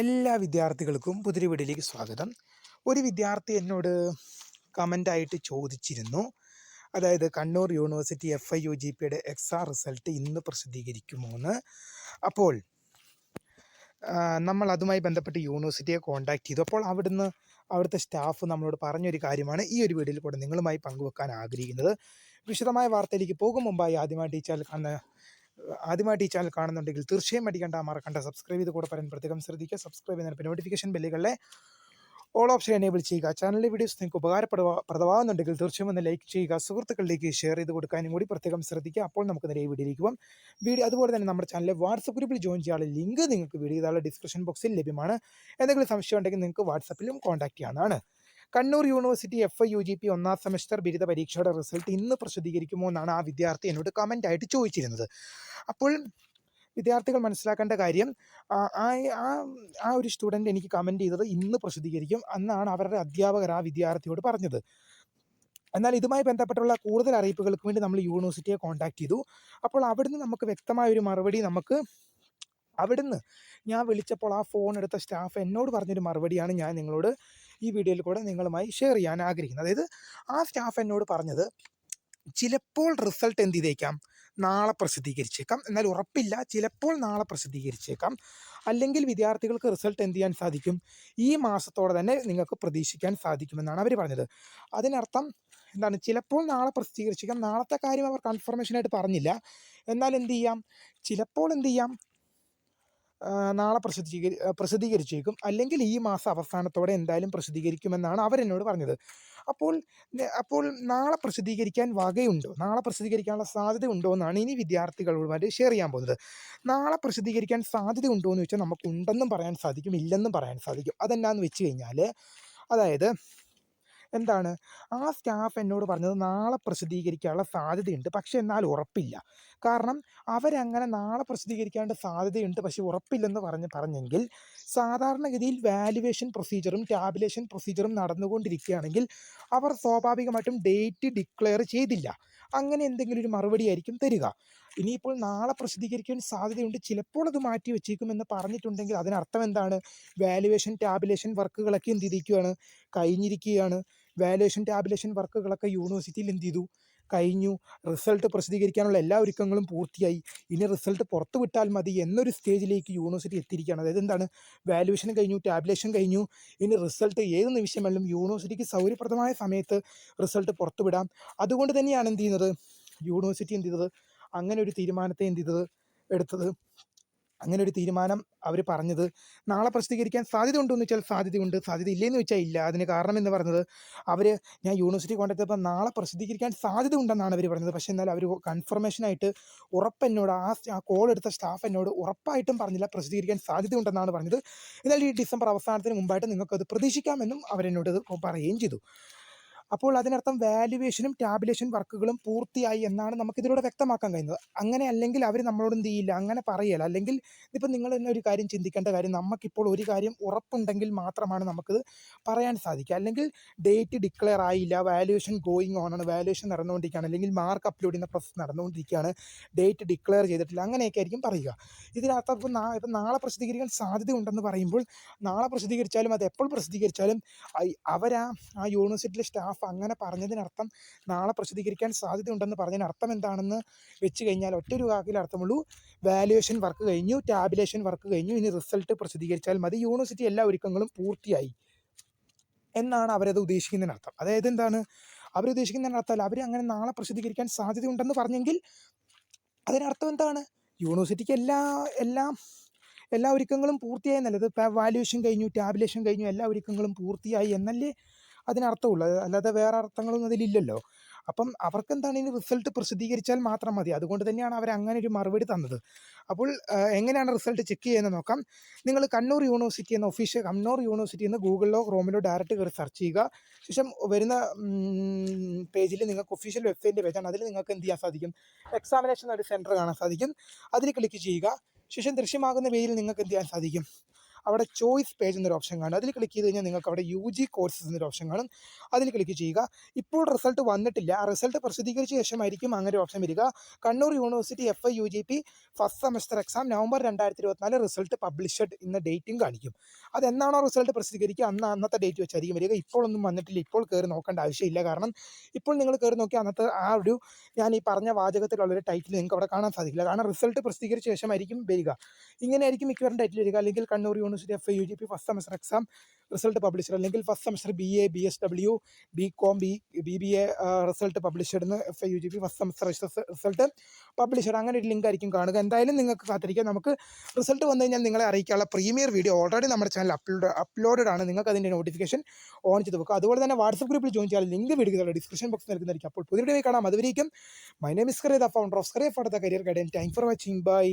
എല്ലാ വിദ്യാർത്ഥികൾക്കും പുതിരി വീടിലേക്ക് സ്വാഗതം. ഒരു വിദ്യാർത്ഥി എന്നോട് കമന്റായിട്ട് ചോദിച്ചിരുന്നു. അതായത് Kannur university F Y U G പിയുടെ എക്സാം റിസൾട്ട് ഇന്ന് പ്രസിദ്ധീകരിക്കുമോ എന്ന് അപ്പോൾ നമ്മൾ അതുമായി ബന്ധപ്പെട്ട് യൂണിവേഴ്സിറ്റിയെ കോൺടാക്ട് ചെയ്തു. അപ്പോൾ അവിടുന്ന് അവിടുത്തെ സ്റ്റാഫ് നമ്മളോട് പറഞ്ഞൊരു കാര്യമാണ്. ഈ ഒരു വീഡിയോയിൽ കൂടെ നിങ്ങളുമായി പങ്കുവെക്കാൻ ആഗ്രഹിക്കുന്നത്. വിശദമായ വാർത്തയിലേക്ക് പോകും. മുമ്പായി ആദ്യമായിട്ട് ഈ ചാനൽ കാണുന്ന ആദ്യമായിട്ട് ഈ ചാനൽ കാണുന്നുണ്ടെങ്കിൽ തീർച്ചയായും അടിക്കണ്ട. മറക്കണ്ട. സബ്സ്ക്രൈബ് ചെയ്ത് കൂടെ പറയാൻ പ്രത്യേകം ശ്രദ്ധിക്കുക. സബ്സ്ക്രൈബ് ചെയ്യുന്നതിന് നോട്ടിഫിക്കേഷൻ ബെല്ലുകളെ ഓൾ ഓപ്ഷൻ എനേബിൾ ചെയ്യുക. ചാനലിലെ വീഡിയോസ് നിങ്ങൾക്ക് ഉപകാരപ്പെടുക പ്രദമാകുന്നുണ്ടെങ്കിൽ തീർച്ചയായും ഒന്ന് ലൈക്ക് ചെയ്യുക. സുഹൃത്തുക്കളിലേക്ക് ഷെയർ ചെയ്ത് കൊടുക്കാനും കൂടി പ്രത്യേകം ശ്രദ്ധിക്കുക. അപ്പോൾ നമുക്ക് നേരെ ഈ വീഡിയോയിലേക്ക് പോകാം വീഡിയോ അതുപോലെ തന്നെ നമ്മുടെ ചാനലിലെ വാട്സപ്പ് ഗ്രൂപ്പിൽ ജോയിൻ ചെയ്യാനുള്ള ലിങ്ക് നിങ്ങൾക്ക് വീഡിയോ ചെയ്താലുള്ള ഡിസ്ക്രിപ്ഷൻ ബോക്സിൽ ലഭ്യമാണ്. എന്തെങ്കിലും സംശയം ഉണ്ടെങ്കിൽ നിങ്ങൾക്ക് വാട്സപ്പിലും കോൺടാക്ട് ചെയ്യാവുന്നതാണ്. Kannur university F Y U G P ഒന്നാം സെമസ്റ്റർ ബിരുദ പരീക്ഷയുടെ റിസൾട്ട് ഇന്ന് പ്രസിദ്ധീകരിക്കുമോ എന്നാണ് ആ വിദ്യാർത്ഥി എന്നോട് കമന്റ് ആയിട്ട് ചോദിച്ചിരുന്നത്. അപ്പോൾ വിദ്യാർത്ഥികൾ മനസ്സിലാക്കേണ്ട കാര്യം ആ ആ- ഒരു സ്റ്റുഡന്റ് എനിക്ക് കമന്റ് ചെയ്തത് ഇന്ന് പ്രസിദ്ധീകരിക്കും എന്നാണ് അവരുടെ അധ്യാപകർ ആ വിദ്യാർത്ഥിയോട് പറഞ്ഞത്. എന്നാൽ ഇതുമായി ബന്ധപ്പെട്ടുള്ള കൂടുതൽ അറിയിപ്പുകൾക്ക് വേണ്ടി നമ്മൾ യൂണിവേഴ്സിറ്റിയെ കോൺടാക്ട് ചെയ്തു. അപ്പോൾ അവിടുന്ന് നമുക്ക് വ്യക്തമായ ഒരു മറുപടി നമുക്ക് അവിടുന്ന് ഞാൻ വിളിച്ചപ്പോൾ ആ ഫോൺ എടുത്ത സ്റ്റാഫ് എന്നോട് പറഞ്ഞൊരു മറുപടിയാണ് ഞാൻ നിങ്ങളോട് ഈ വീഡിയോയിൽ കൂടെ നിങ്ങളുമായി ഷെയർ ചെയ്യാൻ ആഗ്രഹിക്കുന്നത് അതായത് ആ സ്റ്റാഫ് എന്നോട് പറഞ്ഞത് ചിലപ്പോൾ റിസൾട്ട് എന്ത് ചെയ്തേക്കാം? നാളെ പ്രസിദ്ധീകരിച്ചേക്കാം. എന്നാൽ ഉറപ്പില്ല ചിലപ്പോൾ നാളെ പ്രസിദ്ധീകരിച്ചേക്കാം. അല്ലെങ്കിൽ വിദ്യാർത്ഥികൾക്ക് റിസൾട്ട് എന്ത് ചെയ്യാൻ സാധിക്കും? ഈ മാസത്തോടെ തന്നെ നിങ്ങൾക്ക് പ്രതീക്ഷിക്കാൻ സാധിക്കുമെന്നാണ് അവർ പറഞ്ഞത്. അതിനർത്ഥം എന്താണ്? ചിലപ്പോൾ നാളെ പ്രസിദ്ധീകരിച്ചേക്കാം. നാളത്തെ കാര്യം അവർ കൺഫർമേഷനായിട്ട് പറഞ്ഞില്ല. എന്നാൽ എന്ത് ചെയ്യാം? ചിലപ്പോൾ എന്ത് ചെയ്യാം? നാളെ പ്രസിദ്ധീകരി പ്രസിദ്ധീകരിച്ചേക്കും. അല്ലെങ്കിൽ ഈ മാസം അവസാനത്തോടെ എന്തായാലും പ്രസിദ്ധീകരിക്കുമെന്നാണ് അവരെന്നോട് പറഞ്ഞത്. അപ്പോൾ അപ്പോൾ നാളെ പ്രസിദ്ധീകരിക്കാൻ വകയുണ്ടോ? നാളെ പ്രസിദ്ധീകരിക്കാനുള്ള സാധ്യത ഉണ്ടോ എന്നാണ് ഇനി വിദ്യാർത്ഥികളുമായിട്ട് ഷെയർ ചെയ്യാൻ പോകുന്നത്. നാളെ പ്രസിദ്ധീകരിക്കാൻ സാധ്യത ഉണ്ടോ എന്ന് വെച്ചാൽ നമുക്ക് ഉണ്ടെന്നും പറയാൻ സാധിക്കും ഇല്ലെന്നും പറയാൻ സാധിക്കും. അതെന്നാന്ന് വെച്ച് കഴിഞ്ഞാൽ അതായത് എന്താണ്? ആ സ്റ്റാഫ് എന്നോട് പറഞ്ഞത് നാളെ പ്രസിദ്ധീകരിക്കാനുള്ള സാധ്യതയുണ്ട്. പക്ഷേ എന്നാൽ ഉറപ്പില്ല. കാരണം അവരങ്ങനെ നാളെ പ്രസിദ്ധീകരിക്കാനുള്ള സാധ്യതയുണ്ട്. പക്ഷെ ഉറപ്പില്ലെന്ന് പറഞ്ഞ് പറഞ്ഞെങ്കിൽ സാധാരണഗതിയിൽ വാലുവേഷൻ പ്രൊസീജറും ടാബുലേഷൻ പ്രൊസീജറും നടന്നുകൊണ്ടിരിക്കുകയാണെങ്കിൽ അവർ സ്വാഭാവികമായിട്ടും ഡേറ്റ് ഡിക്ലെയർ ചെയ്തില്ല. അങ്ങനെ എന്തെങ്കിലും ഒരു മറുപടി ആയിരിക്കും തരിക. ഇനിയിപ്പോൾ നാളെ പ്രസിദ്ധീകരിക്കാൻ സാധ്യതയുണ്ട്. ചിലപ്പോൾ അത് മാറ്റി വെച്ചേക്കുമെന്ന് പറഞ്ഞിട്ടുണ്ടെങ്കിൽ അതിനർത്ഥം എന്താണ്? വാലുവേഷൻ ടാബുലേഷൻ വർക്കുകളൊക്കെ എന്ത് ചെയ്തിരിക്കുകയാണ്? കഴിഞ്ഞിരിക്കുകയാണ്. വാലുവേഷൻ ടാബുലേഷൻ വർക്കുകളൊക്കെ യൂണിവേഴ്സിറ്റിയിൽ എന്ത് ചെയ്തു? കഴിഞ്ഞു. റിസൾട്ട് പ്രസിദ്ധീകരിക്കാനുള്ള എല്ലാ ഒരുക്കങ്ങളും പൂർത്തിയായി. ഇനി റിസൾട്ട് പുറത്തു വിട്ടാൽ മതി എന്നൊരു സ്റ്റേജിലേക്ക് യൂണിവേഴ്സിറ്റി എത്തിയിരിക്കുകയാണ്. അതായത് എന്താണ്? വാലുവേഷൻ കഴിഞ്ഞു ടാബ്ലേഷൻ കഴിഞ്ഞു. ഇനി റിസൾട്ട് ഏത് നിമിഷം യൂണിവേഴ്സിറ്റിക്ക് സൗകര്യപ്രദമായ സമയത്ത് റിസൾട്ട് പുറത്തു വിടാം. അതുകൊണ്ട് തന്നെയാണ് എന്ത് ചെയ്യുന്നത്? യൂണിവേഴ്സിറ്റി എന്ത് ചെയ്തത്? അങ്ങനെ ഒരു തീരുമാനത്തെ എന്ത് ചെയ്തത്? എടുത്തത്. അങ്ങനെ ഒരു തീരുമാനം അവർ പറഞ്ഞത്. നാളെ പ്രസിദ്ധീകരിക്കാൻ സാധ്യത ഉണ്ടോ എന്ന് വെച്ചാൽ സാധ്യതയുണ്ട്. സാധ്യത ഇല്ലെന്ന് വെച്ചാൽ ഇല്ല. അതിന് കാരണം എന്ന് പറഞ്ഞത് അവർ ഞാൻ യൂണിവേഴ്സിറ്റി കോൺടാക്ട് നാളെ പ്രസിദ്ധീകരിക്കാൻ സാധ്യത ഉണ്ടെന്നാണ് അവർ പറഞ്ഞത്. പക്ഷേ എന്നാൽ അവർ കൺഫർമേഷനായിട്ട് ഉറപ്പ് എന്നോട് ആ ആ കോൾ എടുത്ത സ്റ്റാഫ് എന്നോട് ഉറപ്പായിട്ടും പറഞ്ഞില്ല പ്രസിദ്ധീകരിക്കാൻ സാധ്യത ഉണ്ടെന്നാണ് പറഞ്ഞത്. എന്നാൽ ഈ ഡിസംബർ അവസാനത്തിന് മുമ്പായിട്ട് നിങ്ങൾക്കത് പ്രതീക്ഷിക്കാമെന്നും അവരെന്നോട് പറയുകയും ചെയ്തു. അപ്പോൾ അതിനർത്ഥം വാല്യുവേഷനും ടാബുലേഷൻ വർക്കുകളും പൂർത്തിയായി എന്നാണ് നമുക്കിതിലൂടെ വ്യക്തമാക്കാൻ കഴിയുന്നത്. അങ്ങനെ അല്ലെങ്കിൽ അവർ നമ്മളോട് എന്ത് ചെയ്യില്ല അങ്ങനെ പറയല അല്ലെങ്കിൽ ഇപ്പം നിങ്ങൾ തന്നെ ഒരു കാര്യം ചിന്തിക്കേണ്ട കാര്യം നമുക്കിപ്പോൾ ഒരു കാര്യം ഉറപ്പുണ്ടെങ്കിൽ മാത്രമാണ് നമുക്കിത് പറയാൻ സാധിക്കുക. അല്ലെങ്കിൽ ഡേറ്റ് ഡിക്ലെയർ ആയില്ല വാല്യുവേഷൻ ഗോയിങ് ഓൺ ആണ് വാല്യുവേഷൻ നടന്നുകൊണ്ടിരിക്കുകയാണ് അല്ലെങ്കിൽ മാർക്ക് അപ്ലോഡ് ചെയ്യുന്ന പ്രോസസ് നടന്നുകൊണ്ടിരിക്കുകയാണ് ഡേറ്റ് ഡിക്ലെയർ ചെയ്തിട്ടില്ല അങ്ങനെയൊക്കെ ആയിരിക്കും പറയുക. ഇതിനർത്ഥം ഇപ്പം നാ ഇപ്പം നാളെ പ്രസിദ്ധീകരിക്കാൻ സാധ്യത ഉണ്ടെന്ന് പറയുമ്പോൾ നാളെ പ്രസിദ്ധീകരിച്ചാലും അത് എപ്പോൾ പ്രസിദ്ധീകരിച്ചാലും അവരാ ആ യൂണിവേഴ്സിറ്റിയിലെ സ്റ്റാഫ് അങ്ങനെ പറഞ്ഞതിനർത്ഥം നാളെ പ്രസിദ്ധീകരിക്കാൻ സാധ്യതയുണ്ടെന്ന് പറഞ്ഞതിന് അർത്ഥം എന്താണെന്ന് വെച്ച് കഴിഞ്ഞാൽ ഒറ്റൊരു വാക്കിൽ അർത്ഥമുള്ളൂ. വാല്യുവേഷൻ വർക്ക് കഴിഞ്ഞു ടാബുലേഷൻ വർക്ക് കഴിഞ്ഞു. ഇനി റിസൾട്ട് പ്രസിദ്ധീകരിച്ചാൽ മതി. യൂണിവേഴ്സിറ്റി എല്ലാ ഒരുക്കങ്ങളും പൂർത്തിയായി. എന്നാണ് അവരത് ഉദ്ദേശിക്കുന്നതിനർത്ഥം. അതായത് എന്താണ്? അവരുദ്ദേശിക്കുന്നതിനർത്ഥം അവർ അങ്ങനെ നാളെ പ്രസിദ്ധീകരിക്കാൻ സാധ്യതയുണ്ടെന്ന് പറഞ്ഞെങ്കിൽ അതിനർത്ഥം എന്താണ്? യൂണിവേഴ്സിറ്റിക്ക് എല്ലാ എല്ലാം എല്ലാ ഒരുക്കങ്ങളും പൂർത്തിയായി എന്നല്ലത് വാല്യുവേഷൻ കഴിഞ്ഞു ടാബുലേഷൻ കഴിഞ്ഞു എല്ലാ ഒരുക്കങ്ങളും പൂർത്തിയായി എന്നല്ലേ അതിനർത്ഥമുള്ളൂ. അല്ലാതെ വേറെ അർത്ഥങ്ങളൊന്നും അതിലില്ലല്ലോ. അപ്പം അവർക്ക് എന്താണ് ഇനി റിസൾട്ട് പ്രസിദ്ധീകരിച്ചാൽ മാത്രം മതി. അതുകൊണ്ട് തന്നെയാണ് അവർ അങ്ങനെ ഒരു മറുപടി തന്നത്. അപ്പോൾ എങ്ങനെയാണ് റിസൾട്ട് ചെക്ക് ചെയ്യുന്നത് നോക്കാം. നിങ്ങൾ കണ്ണൂർ യൂണിവേഴ്സിറ്റി എന്ന ഒഫീഷ്യൽ കണ്ണൂർ യൂണിവേഴ്സിറ്റി എന്ന് ഗൂഗിളിലോ ക്രോമിലോ ഡയറക്റ്റ് കയറി സെർച്ച് ചെയ്യുക. ശേഷം വരുന്ന പേജിൽ നിങ്ങൾക്ക് ഒഫീഷ്യൽ വെബ്സൈറ്റിന്റെ പേജാണ്. അതിൽ നിങ്ങൾക്ക് എന്ത് ചെയ്യാൻ സാധിക്കും? എക്സാമിനേഷൻ ഒരു സെന്റർ കാണാൻ സാധിക്കും. അതിൽ ക്ലിക്ക് ചെയ്യുക. ശേഷം ദൃശ്യമാകുന്ന പേജിൽ നിങ്ങൾക്ക് എന്ത് ചെയ്യാൻ സാധിക്കും? അവിടെ ചോയ്സ് പേജ് എന്നൊരു ഓപ്ഷൻ കാണും. അതിൽ ക്ലിക്ക് ചെയ്ത് കഴിഞ്ഞാൽ നിങ്ങൾക്ക് അവിടെ യു ജി കോഴ്സസ് എന്നൊരു ഓപ്ഷൻ കാണും. അതിൽ ക്ലിക്ക് ചെയ്യുക. ഇപ്പോൾ റിസൾട്ട് വന്നിട്ടില്ല. ആ റിസൾട്ട് പ്രസിദ്ധീകരിച്ച ശേഷമായിരിക്കും അങ്ങനെ ഒരു ഓപ്ഷൻ വരിക. Kannur university F I U G P first semester exam November രണ്ടായിരത്തി ഇരുപത്തിനാല് റിസൾട്ട് പബ്ലിഷഡ് എന്ന ഡേറ്റും കാണിക്കും. അതെന്നാണോ റിസൾട്ട് പ്രസിദ്ധീകരിക്കുക? അന്ന് അന്നത്തെ ഡേറ്റ് വെച്ചായിരിക്കും വരിക. ഇപ്പോഴൊന്നും വന്നിട്ടില്ല. ഇപ്പോൾ കയറി നോക്കേണ്ട ആവശ്യമില്ല കാരണം ഇപ്പോൾ നിങ്ങൾ കയറി നോക്കിയാൽ അന്നത്തെ ആ ഒരു ഞാൻ ഈ പറഞ്ഞ വാചകത്തിലുള്ള ഒരു ടൈറ്റിൽ നിങ്ങൾക്ക് അവിടെ കാണാൻ സാധിക്കില്ല. കാരണം റിസൾട്ട് പ്രസിദ്ധീകരിച്ച ശേഷമായിരിക്കും വരിക. ഇങ്ങനെയായിരിക്കും മിക്കവാറും ടൈറ്റിൽ വരിക. അല്ലെങ്കിൽ Kannur university F Y U G P first semester exam result published അല്ലെങ്കിൽ first semester B A B S W B com B B B A result publish എന്ന് F U G P first semester result published അങ്ങനെ ഒരു link ആയിരിക്കും കാണുക. എന്തായാലും നിങ്ങൾക്ക് കാത്തിരിക്കാം. നമുക്ക് റിസൾട്ട് വന്നു കഴിഞ്ഞാൽ നിങ്ങളെ അറിയിക്കാനുള്ള പ്രീമിയർ വീഡിയോ ഓൾറെഡി നമ്മുടെ ചാനൽ അപ്ലോഡ് അപ്ലോഡഡ് ആണ്. നിങ്ങൾക്ക് അതിന്റെ നോട്ടിഫിക്കേഷൻ ഓൺ ചെയ്ത് വെക്കുക. അതുപോലെ തന്നെ വാട്സപ്പ് ഗ്രൂപ്പിൽ ജോയിൻ ചെയ്യാൻ ലിങ്ക് വീഡിയോ ഡിസ്ക്രിപ്ഷൻ ബോക്സ് നൽകുന്നതായിരിക്കും അപ്പോൾ പുതിയ വീഡിയോ കാണാം. അതുവരേക്കും my name is Kariya the founder of Scaria for the career guidance thank for watching bye